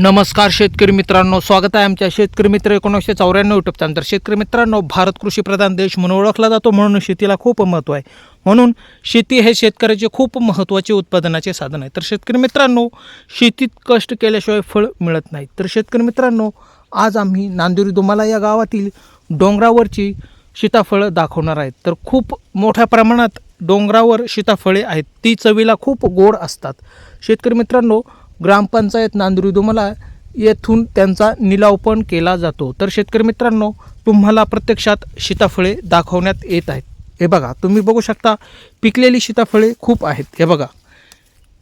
नमस्कार शेतकरी मित्रांनो स्वागत आहे आमच्या शेतकरी मित्र एकोणीसशे चौऱ्याण्णव युट्यूब चॅनल तर शेतकरी मित्रांनो भारत कृषीप्रधान देश म्हणून ओळखला जातो म्हणून शेतीला खूप महत्त्व आहे. म्हणून शेती हे शेतकऱ्याचे खूप महत्त्वाचे उत्पादनाचे साधन आहे. तर शेतकरी मित्रांनो शेतीत कष्ट केल्याशिवाय फळ मिळत नाही. तर शेतकरी मित्रांनो आज आम्ही नांदुरी दुमाला या गावातील डोंगरावरची सीताफळं दाखवणार आहेत. तर खूप मोठ्या प्रमाणात डोंगरावर सीताफळे आहेत. ती चवीला खूप गोड असतात. शेतकरी मित्रांनो ग्रामपंचायत नांदुरी दुमला येथून त्यांचा निलाव पण केला जातो. तर शेतकरी मित्रांनो तुम्हाला प्रत्यक्षात सीताफळे दाखवण्यात येत आहेत. हे बघा तुम्ही बघू शकता पिकलेली सीताफळे खूप आहेत. हे बघा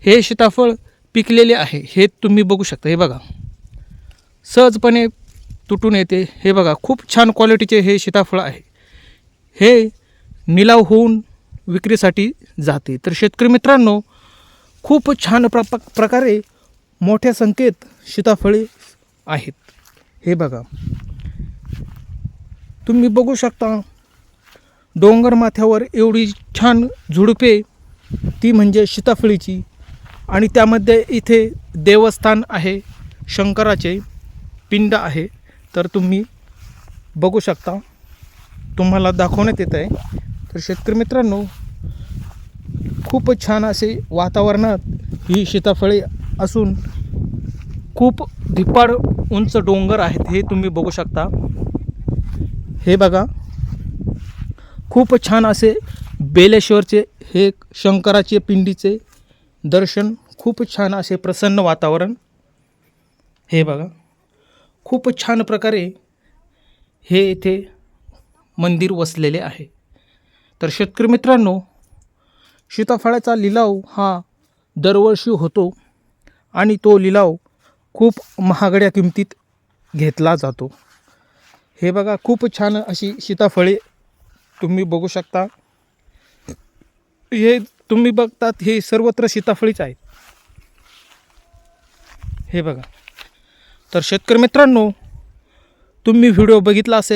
हे सीताफळ पिकलेले आहे. हे तुम्ही बघू शकता. हे बघा सहजपणे तुटून येते. हे बघा खूप छान क्वालिटीचे हे सीताफळ आहे. हे निलाव होऊन विक्रीसाठी जाते. तर शेतकरी मित्रांनो खूप छान प्र प्रकारे मोठ्या संख्येत सीताफळे आहेत. हे बघा. तुम्ही बघू शकता डोंगर माथ्यावर एवढी छान झुडपे ती म्हणजे सीताफळीची आणि त्यामध्ये इथे देवस्थान आहे शंकराचे पिंड आहे. तर तुम्ही बघू शकता. तुम्हाला दाखवण्यात येत आहे. तर शेतकरी मित्रांनो खूप छान असे वातावरणात ही सीताफळे असून खूप धिप्पाड उंच डोंगर आहेत हे तुम्ही बघू शकता. हे बघा. खूप छान असे बेलेश्वरचे हे शंकराचे पिंडीचे दर्शन खूप छान असे प्रसन्न वातावरण. हे बघा. खूप छान प्रकारे हे येथे मंदिर वसलेले आहे. तर शेतकरी मित्रांनो सीताफळाचा लिलाव हा दरवर्षी होतो. आणि तो लिलाव खूप महागड्या किमतीत घेतला जातो. हे बघा खूप छान अशी सीताफळे तुम्ही बघू शकता. हे तुम्ही बघतात हे सर्वत्र सीताफळीच आहेत. हे बघा. तर शेतकरी मित्रांनो तुम्ही व्हिडिओ बघितला असेल